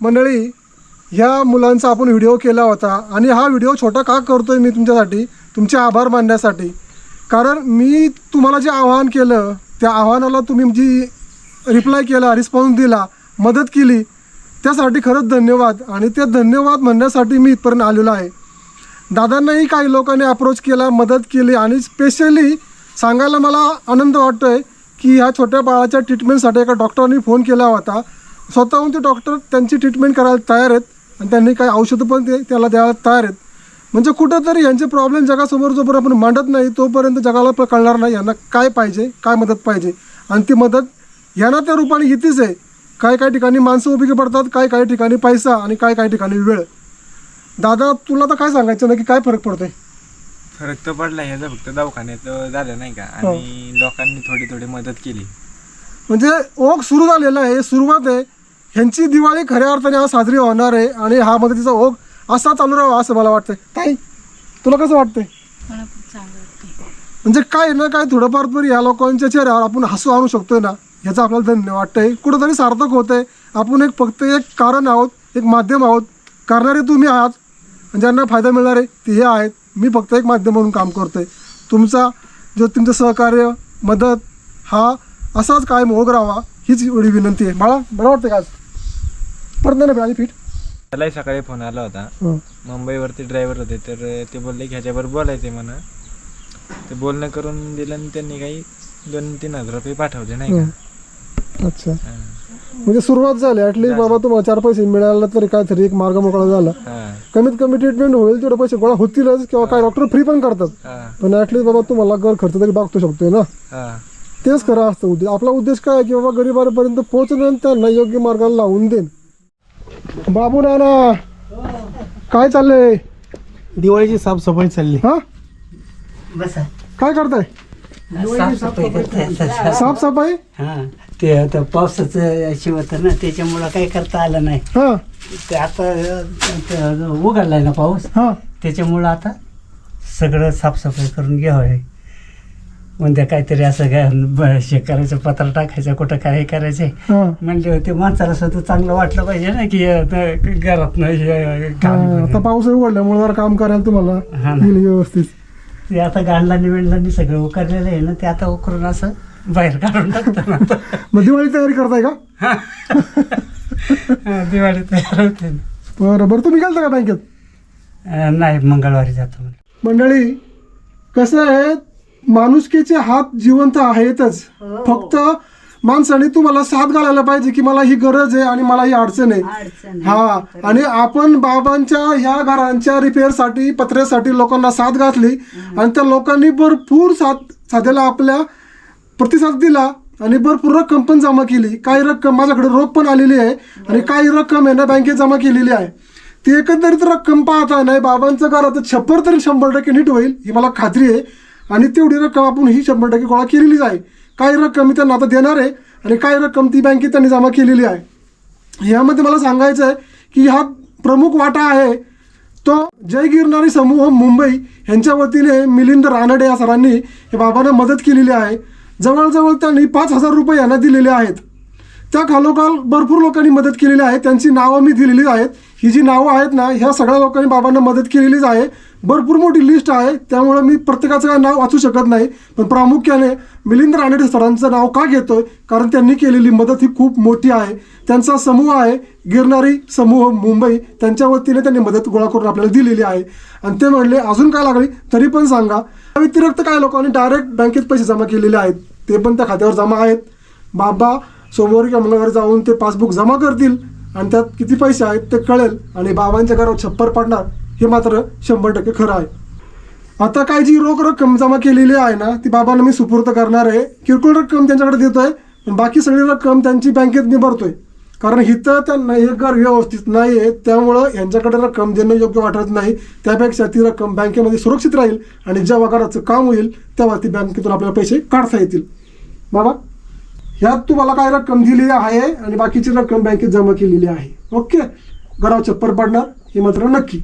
मंडळी ह्या मुलांचा आपण व्हिडिओ केला होता आणि हा व्हिडिओ छोटा का करतोय मी तुमच्यासाठी तुमचे आभार मानण्यासाठी? कारण मी तुम्हाला जे आव्हान केलं त्या आव्हानाला तुम्ही जी रिप्लाय केला रिस्पॉन्स दिला मदत केली त्यासाठी खरंच धन्यवाद आणि ते धन्यवाद म्हणण्यासाठी मी इथपर्यंत आलेलो आहे. दादांनाही काही लोकांनी अप्रोच केला मदत केली आणि स्पेशली सांगायला मला आनंद वाटतो आहे की ह्या छोट्या बाळाच्या ट्रीटमेंटसाठी एका डॉक्टरांनी फोन केला होता. स्वतःहून ते डॉक्टर त्यांची ट्रीटमेंट करायला तयार आहेत आणि त्यांनी काही औषधं पण ते त्याला द्यायला तयार आहेत. म्हणजे कुठंतरी यांचे प्रॉब्लेम जगासमोर जोपर्यंत आपण मांडत नाही तोपर्यंत जगाला प- कळणार नाही यांना काय पाहिजे काय मदत पाहिजे. आणि ती मदत यांना त्या रूपाने येतेच आहे. काही काही ठिकाणी माणसं उभी पडतात काही काही ठिकाणी पैसा आणि काही काही ठिकाणी वेळ. दादा तुला तर काय सांगायचं नक्की काय फरक पडतोय? फरक तर पडला ह्याचा फक्त दवाखान्यात झालं नाही का? आणि लोकांनी थोडी थोडी मदत केली. म्हणजे ओघ सुरू झालेला आहे सुरुवात आहे. ह्यांची दिवाळी खऱ्या अर्थाने आज साजरी होणार आहे आणि हा मदतीचा ओघ असा चालू राहावा असं मला वाटतंय. ताई तुला कसं वाटतंय? मला चांगलं म्हणजे काय ना काय थोडंफार तरी ह्या लोकांच्या चेहऱ्यावर आपण हसू आणू शकतोय ना ह्याचं आपल्याला धन्य वाटतंय. कुठंतरी सार्थक होतंय. आपण एक फक्त एक कारण आहोत एक माध्यम आहोत. करणारे तुम्ही आहात. आणि ज्यांना फायदा मिळणार आहे ते हे आहेत. मी फक्त एक माध्यम म्हणून काम करतोय. तुमचा जो तुमचं सहकार्य मदत हा असाच कायम होत राहावा हीच एवढी विनंती आहे. बाळा बरं वाटतं का आज? परत नाही ना फिट? त्यालाही सकाळी फोन आला होता. हं. मुंबईवरती ड्रायव्हर होते तर ते बोलले की ह्याच्यावर बोलायचे म्हणा. ते बोलणं करून दिलं आणि त्यांनी काही दोन तीन हजार रुपये पाठवले नाही का? अच्छा. हां. म्हणजे सुरुवात झाली. ॲटलीस्ट बाबा तुम्हाला चार पैसे मिळाला तरी काहीतरी एक मार्ग मोकळा झाला. हां. कमीत कमी ट्रीटमेंट होईल तेवढे पैसे गोळा होतीलच किंवा काही डॉक्टर फ्री पण करतात. हां. पण ॲटलीस्ट बाबा तुम्हाला घर खर्च तरी बघतो शकतोय ना. हां. तेच खरं असतं उद्देश. आपला उद्देश काय आहे की बाबा गरिबांपर्यंत पोहोचणं आणि त्यांना योग्य मार्गाला लावून देईन बाबू नाना काय चाललंय? दिवाळीची साफसफाई चालली. हा? बसा. काय करताय? साफसफाई करताय. साफसफाई? हा. ते आता पावसाचं अशी होतं ना त्याच्यामुळं काही करता आलं नाही. हा. ते आता उघडलाय ना पाऊस. हा. त्याच्यामुळं आता सगळं साफसफाई करून घ्यावं उद्या काहीतरी असं काय हे करायचं पत्र टाकायचं कुठं काय हे करायचं. हा. म्हणले होते माणसाला सुद्धा चांगलं वाटलं पाहिजे ना की घरात आता पाऊस उघडल्यामुळे जरा काम करायला तुम्हाला हा व्यवस्थित. ते आता गांडला निवेडला सगळं उकरलेलं आहे ना ते आता उकरून असं बाहेर काढून टाकतं. मग दिवाळी तयारी करताय का? दिवाळी तयार होते. बरं बरं. तुम्ही गेलता का बँकेत? नाही मंगळवारी जातो. मंडळी कसं आहे? माणुसकीचे हात जिवंत आहेतच. फक्त माणसाने तुम्हाला साथ घालायला पाहिजे की मला ही गरज आहे आणि मला ही अडचण आहे. हा. आणि आपण बाबांच्या ह्या घरांच्या रिपेअरसाठी पत्र्यासाठी लोकांना साथ घातली आणि त्या लोकांनी भरपूर साथ साध्याला आपल्या प्रतिसाद दिला आणि भरपूर रक्कम पण जमा केली. काही रक्कम माझ्याकडे रोख पण आलेली आहे आणि काही रक्कम आहे ना बँकेत जमा केलेली आहे. ती एकंदरीत रक्कम पाहता नाही बाबांचं घरात छप्पर तरी शंभर टक्के नीट होईल ही मला खात्री आहे. आणि तेवढी रक्कम आपण ही शंभर टक्के गोळा केलेलीच आहे. काही रक्कम मी त्यांना आता देणार आहे आणि काही रक्कम ती बँकेत त्यांनी जमा केलेली आहे. यामध्ये मला सांगायचं आहे की हा प्रमुख वाटा आहे तो जय गिरणारी समूह मुंबई यांच्या वतीने मिलिंद रानडे या सरांनी हे बाबांना मदत केलेली आहे. जवळजवळ त्यांनी पाच हजार रुपये यांना दिलेले आहेत. त्या खालोखाल भरपूर लोकांनी मदत केलेली आहे. त्यांची नावं मी दिलेली आहेत. ही जी नावं आहेत ना ह्या सगळ्या लोकांनी बाबांना मदत केलेलीच आहे. भरपूर मोठी लिस्ट आहे. त्यामुळे मी प्रत्येकाचं काय नाव वाचू शकत नाही. पण प्रामुख्याने मिलिंद रानडे सरांचं नाव का घेतोय? कारण त्यांनी केलेली मदत ही खूप मोठी आहे. त्यांचा समूह आहे गिरणारी समूह मुंबई. त्यांच्या वतीने त्यांनी मदत गोळा करून आपल्याला दिलेली आहे. आणि ते म्हणले अजून काय लागली? तरी पण सांगा. व्यतिरिक्त काय लोकांनी डायरेक्ट बँकेत पैसे जमा केलेले आहेत. ते पण त्या खात्यावर जमा आहेत. बाबा सोमवारी किंवा मंगळवारी जाऊन ते पासबुक जमा करतील. आणि त्यात किती पैसे आहेत ते कळेल. आणि बाबांच्या घरावर छप्पर पडणार. हे मात्र शंभर टक्के खरं आहे. आता काय जी रोख रक्कम जमा केलेली आहे ना ती बाबांना मी सुपूर्त करणार आहे. किरकोळ रक्कम त्यांच्याकडे देतोय पण बाकी सगळी रक्कम त्यांची बँकेत मी भरतोय. कारण इथं त्यांना हे घर व्यवस्थित नाही आहे त्यामुळं यांच्याकडे रक्कम देणं योग्य वाटत नाही. त्यापेक्षा ती रक्कम बँकेमध्ये सुरक्षित राहील आणि जेव्हा घराचं काम होईल तेव्हा ती बँकेतून आपल्याला पैसे काढता येतील. बाबा ह्यात तुम्हाला काय रक्कम दिली आहे आणि बाकीची रक्कम बँकेत जमा केलेली आहे. ओके? घरावर छप्पर पडणार हे मात्र नक्की.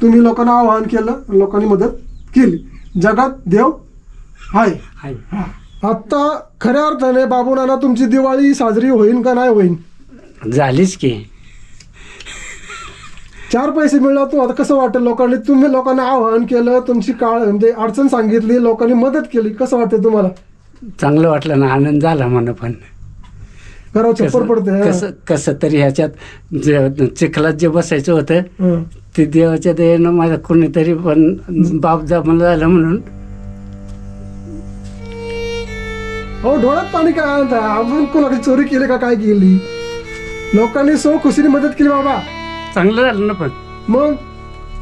तुम्ही लोकांना आवाहन केलं लोकांनी मदत केली. जगात देव आहे हाय. आता खऱ्या अर्थाने बाबू नाना तुमची दिवाळी साजरी होईल का नाही होईल झालीच की. चार पैसे मिळणार तू आता कसं वाटेल लोकांनी? तुम्ही लोकांना आवाहन केलं तुमची काळ म्हणजे अडचण सांगितली लोकांनी मदत केली कसं वाटतं तुम्हाला? चांगलं वाटलं ना आनंद झाला मला पण. चप्पल पडते कसं. कसं कसं तरी ह्याच्यात जे चिखलात जे बसायचं होतं हं. ते देवाच्या दयेनं माझं कोणीतरी पण बाप जमलं झालं म्हणून. हो डोळ्यात पाणी काय आणता आपण कोणाची चोरी केली का काय केली? लोकांनी सो खुशीने मदत केली बाबा. चांगलं झालं ना पण. मग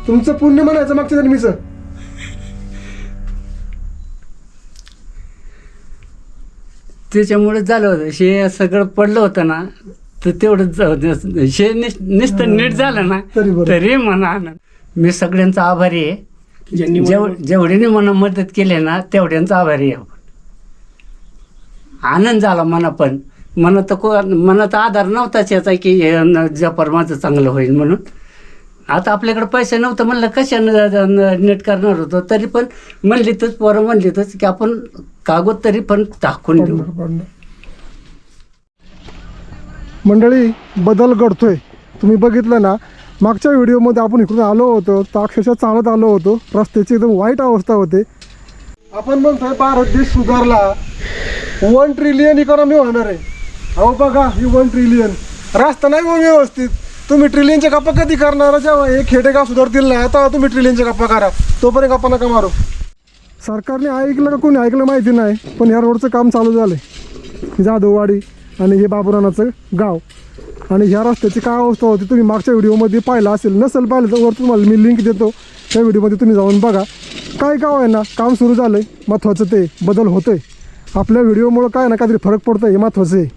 तुमचं पुण्य म्हणायचं मागच्या जन्मीचं. त्याच्यामुळे झालं होतं. हे सगळं पडलं होतं ना तर तेवढं निस- नुसतं नीट झालं ना तरी. तरी म्हणा आनंद मी सगळ्यांचा आभारी आहे. जेव जेवढ्याने मला मदत केली ना तेवढ्यांचा आभारी आहे. आपण. आनंद झाला मना पण. मनात को मनात आधार नव्हताच याचा की जपार माझं चांगलं होईल म्हणून. आता आपल्याकडे पैसे नव्हतं म्हणलं कशानं नीट करणार होतो तरी पण म्हणलीतच पोरं म्हणलीतच की आपण कागद तरी पण टाकून देऊ. पडणार, पडणार. मंडळी बदल घडतोय. तुम्ही बघितलं ना मागच्या व्हिडिओमध्ये आपण इकडून आलो होतो तर अक्षरशः चालत आलो होतो. रस्त्याची एकदम वाईट अवस्था होते. आपण म्हणतोय भारत देश सुधारला. वन ट्रिलियन इकॉनॉमी होणार आहे. अहो बघा ही वन ट्रिलियन रास्ता नाही हो व्यवस्थित. तुम्ही ट्रिलियनच्या गप्पा कधी करणार? जेव्हा हे खेडेगाव सुधारतील ना आता तुम्ही ट्रिलियनच्या गप्पा करा. तोपर्यंत गप्पा नका मारू. सरकारने ऐकलं का कोणी ऐकलं माहिती नाही पण ह्या रोडचं काम चालू झालं आहे जाधववाडी आणि हे बाबुरानाचं गाव. आणि ह्या रस्त्याची काय अवस्था होती तुम्ही मागच्या व्हिडिओमध्ये पाहिलं असेल नसेल पाहिलं तर वर तुम्हाला मी लिंक देतो. त्या व्हिडिओमध्ये तुम्ही जाऊन बघा. काय गाव आहे ना काम सुरू झालं आहे महत्त्वाचं ते बदल होतं आहे आपल्या व्हिडिओमुळं काय ना काहीतरी फरक पडतो हे महत्त्वाचं आहे.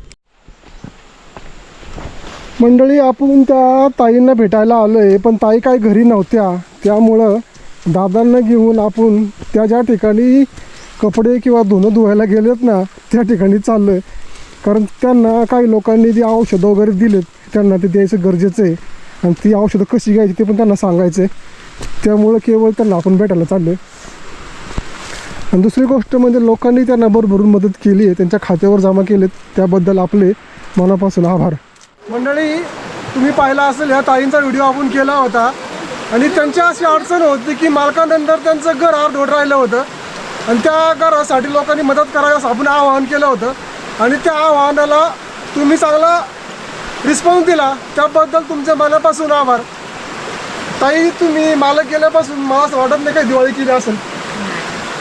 मंडळी आपण त्या ताईंना भेटायला आलो आहे पण ताई काय घरी नव्हत्या. त्यामुळं दादांना घेऊन आपण त्या ज्या ठिकाणी कपडे किंवा धुणं धुवायला गेलेत ना त्या ठिकाणी चाललं आहे कारण त्यांना काही लोकांनी जी औषधं वगैरे दिलेत त्यांना ते द्यायचं गरजेचं आहे. आणि ती औषधं कशी घ्यायची ते पण त्यांना सांगायचं आहे. त्यामुळं केवळ त्यांना आपण भेटायला चाललो आहे आणि दुसरी गोष्ट म्हणजे लोकांनी त्यांना भरभरून मदत केली आहे त्यांच्या खात्यावर जमा केलेत. त्याबद्दल आपले मनापासून आभार. मंडळी तुम्ही पाहिला असेल ह्या ताईंचा व्हिडिओ आपण केला होता. आणि त्यांची अशी अडचण होती की मालकानंतर त्यांचं घर अर्धवट राहिलं होतं. आणि त्या घरासाठी लोकांनी मदत करावी असं आपण आवाहन केलं होतं. आणि त्या आवाहनाला तुम्ही चांगला रिस्पॉन्स दिला. त्याबद्दल तुमच्या मनापासून आभार. ताई तुम्ही मालक गेल्यापासून मला असं वाटत नाही काही दिवाळी केली असेल?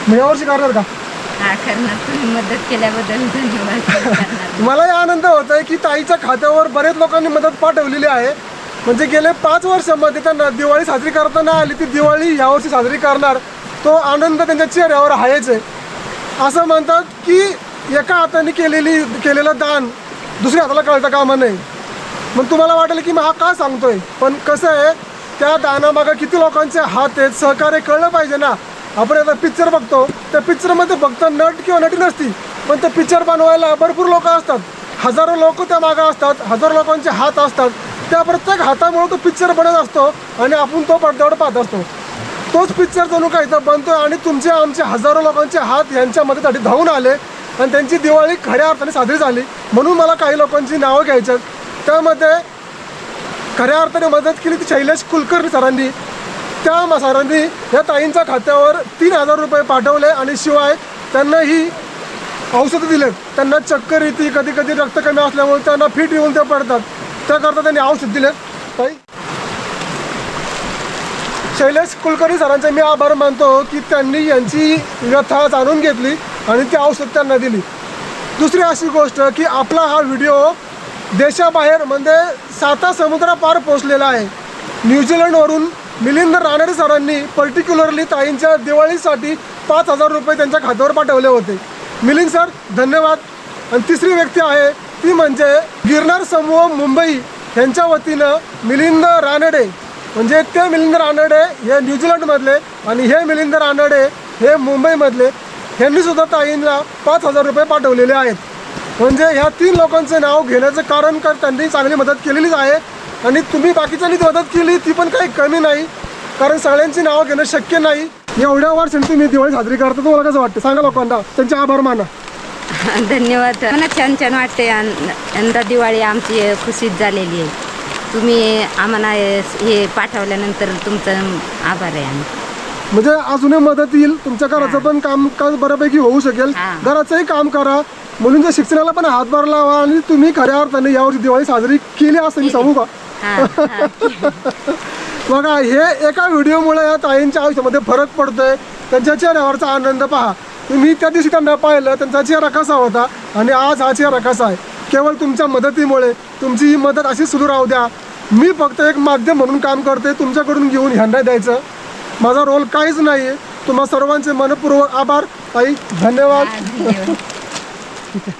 मग यावर्षी करणार का? हा करणार. तुम्ही मदत केल्याबद्दल धन्यवाद. करणार मलाही आनंद होत आहे की ताईच्या खात्यावर बरेच लोकांनी मदत पाठवलेली आहे. म्हणजे गेले पाच वर्षामध्ये त्यांना दिवाळी साजरी करताना आली ती दिवाळी यावर्षी साजरी करणार. तो आनंद त्यांच्या चेहऱ्यावर आहेच आहे. असं म्हणतात की एका हाताने केलेली केलेलं दान दुसऱ्या हाताला कळतं कामा नाही मग तुम्हाला वाटेल की मग हा का सांगतोय? पण कसं आहे त्या दानामागं किती लोकांचे हात आहेत सहकार्य कळलं पाहिजे ना. आपण आता पिक्चर बघतो. त्या पिक्चरमध्ये फक्त नट किंवा नटी नसती पण ते पिक्चर बनवायला भरपूर लोक असतात. हजारो लोक त्या मागं असतात हजारो लोकांचे हात असतात. त्या प्रत्येक हातामुळे तो पिक्चर बनत असतो आणि आपण तो पडद्यावर पाहत असतो तोच पिक्चर जणू काय इथं बनतो आणि तुमचे आमचे हजारो लोकांचे हात यांच्या मदतीसाठी धावून आले आणि त्यांची दिवाळी खऱ्या अर्थाने साजरी झाली. म्हणून मला काही लोकांची नावं घ्यायच्यात त्यामध्ये खऱ्या अर्थाने मदत केली ती शैलेश कुलकर्णी सरांनी. त्या सरांनी या ताईंच्या खात्यावर तीन हजार रुपये पाठवले आणि शिवाय त्यांना ही औषधं दिलेत. त्यांना चक्कर येते कधी कधी रक्त कमी असल्यामुळे त्यांना फिट येऊन ते पडतात. त्याकरता त्यांनी औषध दिले ताई. शैलेश कुलकर्णी सरांचे मी आभार मानतो की त्यांनी यांची व्यथा जाणून घेतली आणि ती औषध त्यांना दिली. दुसरी अशी गोष्ट की आपला हा व्हिडिओ देशाबाहेर म्हणजे साता समुद्रापार पोचलेला आहे. न्यूझीलंडवरून मिलिंद रानडे सरांनी पर्टिक्युलरली ताईंच्या दिवाळीसाठी पाच हजार रुपये त्यांच्या खात्यावर पाठवले होते. मिलिंद सर धन्यवाद. आणि तिसरी व्यक्ती आहे ती म्हणजे गिरनार समूह मुंबई यांच्या वतीनं मिलिंद रानडे. म्हणजे ते मिलिंद रानडे हे न्यूझीलंडमधले आणि हे मिलिंद रानडे हे मुंबईमधले. यांनी सुद्धा ताईंना पाच हजार रुपये पाठवलेले आहेत. म्हणजे ह्या तीन लोकांचं नाव घेण्याचं कारण का त्यांनी चांगली मदत केलेलीच आहे आणि तुम्ही बाकीच्यांनी मदत केली ती पण काही कमी नाही. कारण सगळ्यांची नावं घेणं शक्य नाही. एवढ्या वर्षांनी तुम्ही दिवाळी साजरी करता तुम्हाला कसं वाटतं? सांगा लोकांना. त्यांचे आभार माना. धन्यवाद. मला छान छान वाटते यंदा दिवाळी आमची खुशीत झालेली आहे. तुम्ही आम्हाला हे पाठवल्यानंतर तुमचं आभार आहे आम्ही. म्हणजे अजूनही मदत येईल. तुमच्या घराचं पण काम काज बऱ्यापैकी होऊ शकेल. घराचंही काम करा. मुलींच्या शिक्षणाला पण हातभार लावा आणि तुम्ही खऱ्या अर्थाने यावर्षी दिवाळी साजरी केली असं सांगू का? बघा हे एका व्हिडिओमुळे या ताईंच्या आयुष्यामध्ये फरक पडतोय. त्यांच्या चेहऱ्यावरचा आनंद पहा. तुम्ही त्या दिवशी त्यांना पाहिलं त्यांचा चेहरा कसा होता आणि आज हा चेहरा कसा आहे? केवळ तुमच्या मदतीमुळे तुमची ही मदत अशी सुरू राहू द्या. मी फक्त एक माध्यम म्हणून काम करते तुमच्याकडून घेऊन ह्यांना द्यायचं. माझा रोल काहीच नाही आहे तुम्हा सर्वांचे मनपूर्वक आभार. ताई धन्यवाद धन्यवाद.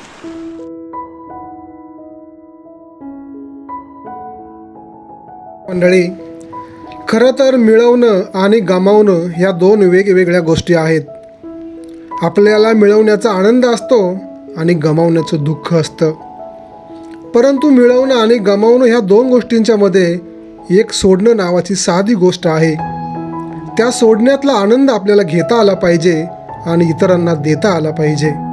मंडळी खरं तर मिळवणं आणि गमावणं ह्या दोन वेगवेगळ्या गोष्टी आहेत. आपल्याला मिळवण्याचा आनंद असतो आणि गमावण्याचं दुःख असतं. परंतु मिळवणं आणि गमावणं ह्या दोन गोष्टींच्या मध्ये एक सोडणं नावाची साधी गोष्ट आहे. त्या सोडण्यातला आनंद आपल्याला घेता आला पाहिजे आणि इतरांना देता आला पाहिजे.